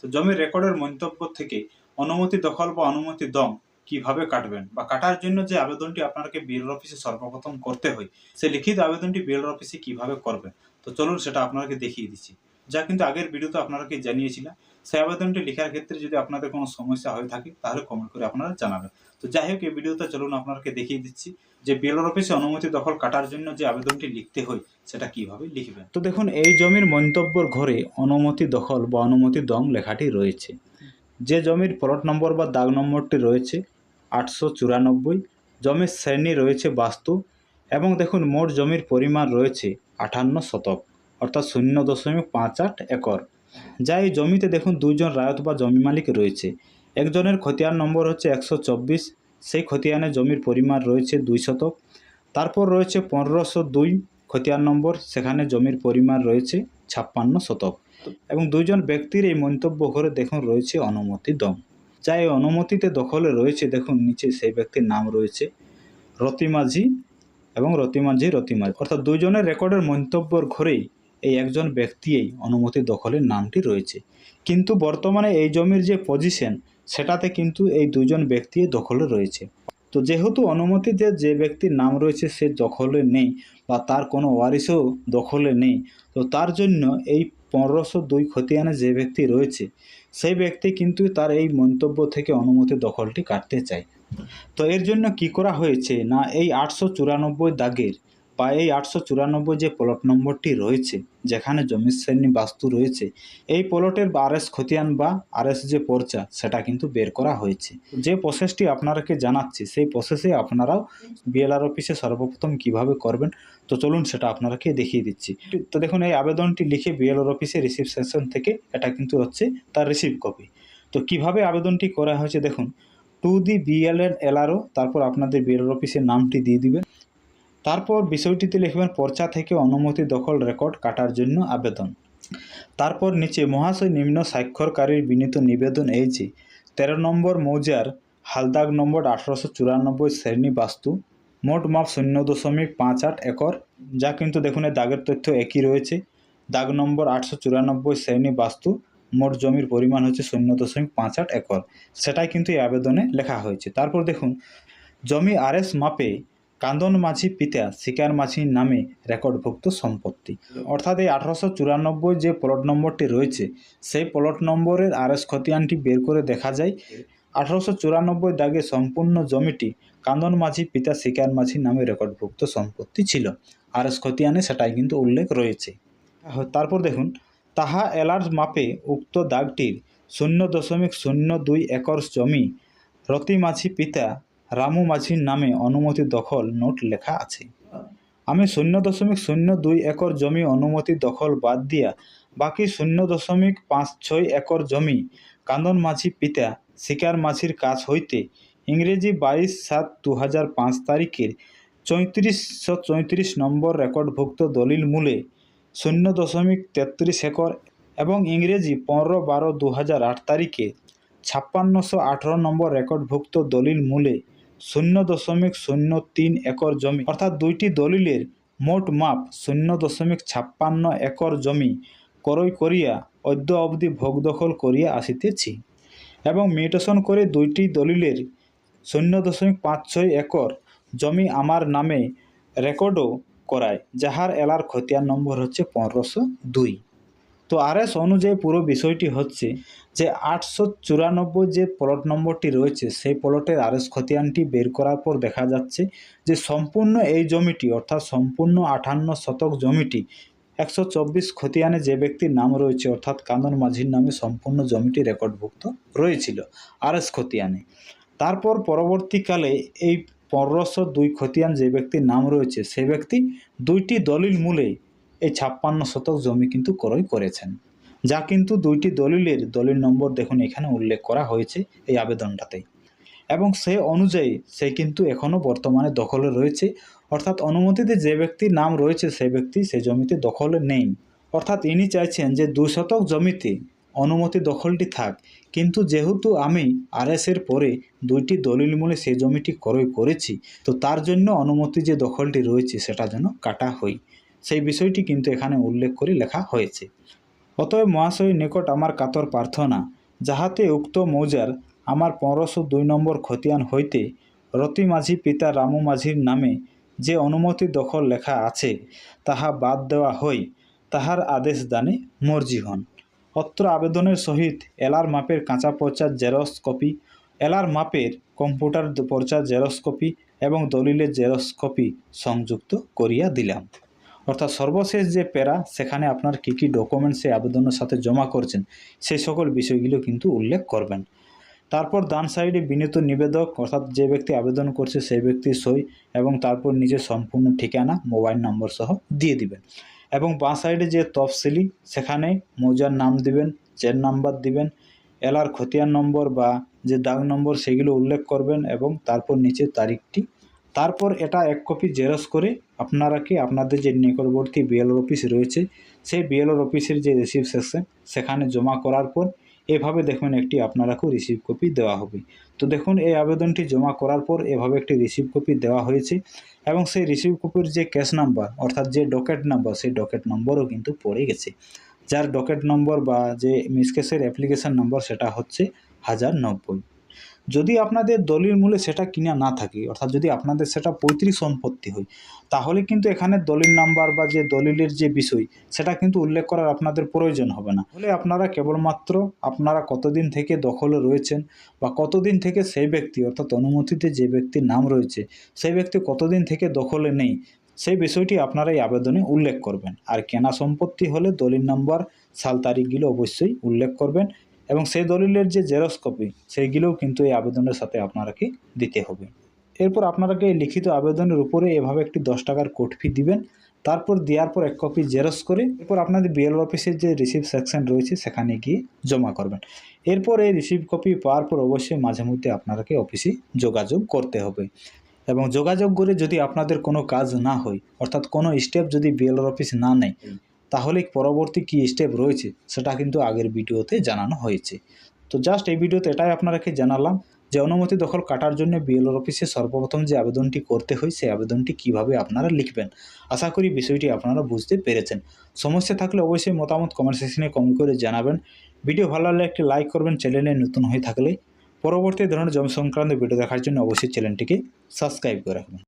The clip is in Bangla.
তো জমির রেকর্ডের মন্তব্য থেকে অনুমতি দখল বা অনুমতি দম কীভাবে কাটবেন বা কাটার জন্য যে আবেদনটি আপনাকে বিএল অফিসে সর্বপ্রথম করতে হয়, সে লিখিত আবেদনটি বিএল অফিসে কীভাবে করবেন? তো চলুন সেটা আপনাকে দেখিয়ে দিচ্ছি। যা কিন্তু আগের ভিডিওতে আপনাকে জানিয়েছিলাম সেই আবেদনটি লেখার ক্ষেত্রে যদি আপনাদের কোনো সমস্যা হয়ে থাকে, তাহলে কমেন্ট করে আপনারা জানাবেন। তো যাই হোক, এই ভিডিওতে চলুন আপনাকে দেখিয়ে দিচ্ছি যে বিএলআর অফিসে অনুমতি দখল কাটার জন্য যে আবেদনটি লিখতে হয়, সেটা কীভাবে লিখবেন। তো দেখুন, এই জমির মন্তব্যর ঘরে অনুমতি দখল বা অনুমতি দং লেখাটি রয়েছে। যে জমির প্লট নম্বর বা দাগ নম্বরটি রয়েছে, আটশো চুরানব্বই, জমির শ্রেণি রয়েছে বাস্তু, এবং দেখুন, মোট জমির পরিমাণ রয়েছে আটান্ন শতক। অর্থাৎ শূন্য দশমিক পাঁচ আট একর। যা এই জমিতে দেখুন দুইজন রায়ত বা জমি মালিক রয়েছে। একজনের খতিয়ান নম্বর হচ্ছে একশো চব্বিশ, সেই খতিয়ানে জমির পরিমাণ রয়েছে দুই শতক। তারপর রয়েছে পনেরোশো দুই খতিয়ান নম্বর, সেখানে জমির পরিমাণ রয়েছে ছাপ্পান্ন শতক। এবং দুইজন ব্যক্তির এই মন্তব্য ঘরে দেখুন রয়েছে অনুমতি দম। যা এই অনুমতিতে দখলে রয়েছে, দেখুন নিচে সেই ব্যক্তির নাম রয়েছে রতি মাঝি এবং রতি মাঝি অর্থাৎ দুজনের রেকর্ডের মন্তব্যর ঘরেই এই একজন ব্যক্তি এই অনুমতি দখলের নামটি রয়েছে। কিন্তু বর্তমানে এই জমির যে পজিশন সেটাতে কিন্তু এই দুজন ব্যক্তি দখলে রয়েছে। তো যেহেতু অনুমতিতে যে ব্যক্তির নাম রয়েছে, সে দখলে নেই বা তার কোনো ওয়ারিশও দখলে নেই, তো তার জন্য এই পনেরোশো দুই খতিয়ানে যে ব্যক্তি রয়েছে, সেই ব্যক্তি কিন্তু তার এই মন্তব্য থেকে অনুমতি দখলটি কাটতে চায়। তো এর জন্য কি করা হয়েছে? না, এই আটশো চুরানব্বই দাগের এই আটশো চুরানব্বই যে প্লট নম্বরটি রয়েছে, যেখানে জমি শ্রেণি বাস্তু রয়েছে, এই প্লটের বা আরএস খতিয়ান বা আরএস যে পর্চা, সেটা কিন্তু বের করা হয়েছে। যে প্রসেসটি আপনারাকে জানাচ্ছি, সেই প্রসেসে আপনারাও বিএলআর অফিসে সর্বপ্রথম কীভাবে করবেন, তো চলুন সেটা আপনারাকে দেখিয়ে দিচ্ছি। তো দেখুন, এই আবেদনটি লিখে বিএলআর অফিসে রিসিভ সেকশন থেকে এটা কিন্তু হচ্ছে তার রিসিভ কপি তো কীভাবে আবেদনটি করা হয়েছে, দেখুন টু দি বিএলএন এলআরও তারপর আপনাদের বিএলআর অফিসের নামটি দিয়ে দিবেন। তারপর বিষয়টিতে লিখবেন, পর্চা থেকে অনুমতি দখল রেকর্ড কাটার জন্য আবেদন। তারপর নিচে, মহাশয় নিম্ন স্বাক্ষরকারীর বিনীত নিবেদন এই যে, তেরো নম্বর মৌজার হালদাগ নম্বর আঠারোশো চুরানব্বই শ্রেণি বাস্তু, মোট মাপ শূন্য দশমিক পাঁচ আট একর, যা কিন্তু দেখুন এই দাগের তথ্য একই রয়েছে। দাগ নম্বর আটশো চুরানব্বই শ্রেণি বাস্তু, মোট জমির পরিমাণ হচ্ছে শূন্য দশমিক পাঁচ আট একর। সেটাই কিন্তু এই আবেদনে লেখা হয়েছে। তারপর দেখুন, জমি আরএস মাপে কান্দন মাঝি পিতা, শিকার মাঝির নামে রেকর্ডভুক্ত সম্পত্তি। অর্থাৎ এই আঠারোশো চুরানব্বই যে প্লট নম্বরটি রয়েছে, সেই প্লট নম্বরের আরএস খতিয়ানটি বের করে দেখা যায়, আঠারোশো চুরানব্বই দাগে সম্পূর্ণ জমিটি কান্দন মাঝি পিতা, শিকার মাঝির নামে রেকর্ডভুক্ত সম্পত্তি ছিল। আরএস খতিয়ানে সেটাই কিন্তু উল্লেখ রয়েছে। তারপর দেখুন, তাহা এলার্জ মাপে উক্ত দাগটির শূন্য দশমিক শূন্য দুই একর জমি রতি মাঝি পিতা রামু মাঝির নামে অনুমতি দখল নোট লেখা আছে। আমি শূন্য দশমিক শূন্য দুই একর জমি অনুমতি দখল বাদ দিয়া বাকি শূন্য দশমিক পাঁচ ছয় একর জমি কান্দন মাঝি পিতা, শিকার মাঝির কাছ হইতে ইংরেজি বাইশ সাত দু হাজার পাঁচ তারিখের চৌত্রিশশো চৌত্রিশ নম্বর রেকর্ডভুক্ত দলিল মূলে শূন্য দশমিক তেত্রিশ একর এবং ইংরেজি পনেরো বারো দু হাজার আট তারিখে ছাপ্পান্নশো আঠেরো নম্বর রেকর্ডভুক্ত দলিল মূলে শূন্য দশমিক শূন্য তিন একর জমি। অর্থাৎ দুইটি দলিলের মোট মাপ শূন্য দশমিক ছাপ্পান্ন একর জমি ক্রয় করিয়া অদ্য অবধি ভোগ দখল করিয়া আসিতেছি। এবং মিউটেশন করে দুইটি দলিলের শূন্য দশমিক পাঁচ ছয় একর জমি আমার নামে রেকর্ডও করায়, যাহার এলার খতিয়ান নম্বর হচ্ছে পনেরোশো দুই। তো আরএস অনুযায়ী পুরো বিষয়টি হচ্ছে যে আটশো চুরানব্বই যে প্লট নম্বরটি রয়েছে, সেই প্লটের আরএস খতিয়ানটি বের করার পর দেখা যাচ্ছে যে সম্পূর্ণ এই জমিটি, অর্থাৎ সম্পূর্ণ আটান্ন শতক জমিটি, একশো চব্বিশ খতিয়ানে যে ব্যক্তির নাম রয়েছে, অর্থাৎ কান্দন মাঝির নামে সম্পূর্ণ জমিটি রেকর্ডভুক্ত রয়েছিল আরএস খতিয়ানে। তারপর পরবর্তীকালে এই পনেরোশো দুই খতিয়ান যে ব্যক্তির নাম রয়েছে, সে ব্যক্তি দুইটি দলিল মূলে এই ছাপ্পান্ন শতক জমি কিন্তু ক্রয় করেছেন। যা কিন্তু দুইটি দলিলের দলিল নম্বর দেখুন এখানে উল্লেখ করা হয়েছে এই আবেদনটাতে। এবং সে অনুযায়ী সে কিন্তু এখনও বর্তমানে দখলে রয়েছে। অর্থাৎ অনুমতিতে যে ব্যক্তির নাম রয়েছে সে ব্যক্তি সে জমিতে দখলে নেই। অর্থাৎ ইনি চাইছেন যে দুই শতক জমিতে অনুমতি দখলটি থাক। কিন্তু যেহেতু আমি আরএসের পরে দুইটি দলিল মূলে সেই জমিটি ক্রয় করেছি, তো তার জন্য অনুমতি যে দখলটি রয়েছে সেটা যেন কাটা হয় সেই বিষয়টি কিন্তু এখানে উল্লেখ করে লেখা হয়েছে। অতএব মহাশয় নিকট আমার কাতর প্রার্থনা, যাহাতে উক্ত মৌজার আমার পনেরোশো দুই নম্বর খতিয়ান হইতে রতি মাঝি পিতা রামু মাঝির নামে যে অনুমতি দখল লেখা আছে, তাহা বাদ দেওয়া হই, তাহার আদেশ দানে মর্জি হন। অত্র আবেদনের সহিত এলার মাপের কাঁচা পর্চার জেরক্স কপি, এলার মাপের কম্পিউটার পর্চার জেরক্স কপি এবং দলিলের জেরক্স কপি সংযুক্ত করিয়া দিলাম। অর্থাৎ সর্বশেষ যে প্যারা, সেখানে আপনার কী কী ডকুমেন্টস সেই আবেদনের সাথে জমা করছেন সেই সকল বিষয়গুলো কিন্তু উল্লেখ করবেন। তারপর ডান সাইডে বিনীত নিবেদক, অর্থাৎ যে ব্যক্তি আবেদন করছে সেই ব্যক্তির সই এবং তারপর নিজের সম্পূর্ণ ঠিকানা, মোবাইল নম্বর সহ দিয়ে দিবেন। এবং বাঁ সাইডে যে তফসিলি, সেখানে মৌজার নাম দিবেন চেন নাম্বার দিবেন এলার খতিয়ান নম্বর বা যে দাগ নম্বর, সেগুলো উল্লেখ করবেন এবং তারপর নিচে তারিখটি, তারপর এটা এক কপি জেরক্স করে আপনারা কি আপনাদের যে নিকটবর্তী বিএলওর অফিস রয়েছে, সেই বিএলওর অফিসের যে রিসিভ সেকশন সেখানে জমা করার পর এভাবে দেখবেন একটি আপনারাকেও রিসিভ কপি দেওয়া হবে। তো দেখুন, এই আবেদনটি জমা করার পর এভাবে একটি রিসিভ কপি দেওয়া হয়েছে এবং সেই রিসিভ কপির যে ক্যাশ নাম্বার অর্থাৎ যে ডকেট নাম্বার সেই ডকেট নম্বরও কিন্তু পড়ে গেছে। যার ডকেট নম্বর বা যে মিসকেসের অ্যাপ্লিকেশন নম্বর সেটা হচ্ছে হাজার নব্বই। যদি আপনাদের দলিল মূলে সেটা কিনা না থাকে, অর্থাৎ যদি আপনাদের সেটা পৈতৃক সম্পত্তি হয়, তাহলে কিন্তু এখানে দলিল নাম্বার বা যে দলিলের যে বিষয়, সেটা কিন্তু উল্লেখ করার আপনাদের প্রয়োজন হবে না। হলে আপনারা কেবলমাত্র আপনারা কতদিন থেকে দখলে রয়েছেন বা কতদিন থেকে সেই ব্যক্তি, অর্থাৎ অনুমতিতে যে ব্যক্তির নাম রয়েছে, সেই ব্যক্তি কতদিন থেকে দখলে নেই, সেই বিষয়টি আপনারা এই আবেদনে উল্লেখ করবেন। আর কেনা সম্পত্তি হলে দলিল নাম্বার, সাল তারিখগুলো অবশ্যই উল্লেখ করবেন। এবং সেই দলিলের যে জেরক্স কপি সেইগুলোও কিন্তু এই আবেদনের সাথে আপনারাকে দিতে হবে। এরপর আপনারাকে এই লিখিত আবেদনের উপরে এভাবে একটি দশ টাকার কোড ফি দিবেন। তারপর দেওয়ার পর এক কপি জেরক্স করে এরপর আপনাদের বিএল অফিসের যে রিসিভ সেকশন রয়েছে, সেখানে গিয়ে জমা করবেন। এরপর এই রিসিভ কপি পাওয়ার পর অবশ্যই মাঝে মধ্যে আপনারাকে অফিসে যোগাযোগ করতে হবে। এবং যোগাযোগ করে যদি আপনাদের কোনো কাজ না হয়, অর্থাৎ কোনো স্টেপ যদি বিএলআর অফিস না নেয় তাহলে পরবর্তী কী স্টেপ রয়েছে, সেটা কিন্তু আগের ভিডিওতে জানানো হয়েছে। তো জাস্ট এই ভিডিওতে এটাই আপনারাকে জানালাম যে অনুমতি দখল কাটার জন্য বিএলওর অফিসে সর্বপ্রথম যে আবেদনটি করতে হয়, সেই আবেদনটি কীভাবে আপনারা লিখবেন? আশা করি বিষয়টি আপনারা বুঝতে পেরেছেন। সমস্যা থাকলে অবশ্যই মতামত কমেন্ট সেকশনে কমেন্ট করে জানাবেন। ভিডিও ভালো লাগলে একটি লাইক করবেন চ্যানেলে নতুন হয়ে থাকলে। পরবর্তী ধরনের জমি সংক্রান্ত ভিডিও দেখার জন্য অবশ্যই চ্যানেলটিকে সাবস্ক্রাইব করে রাখবেন।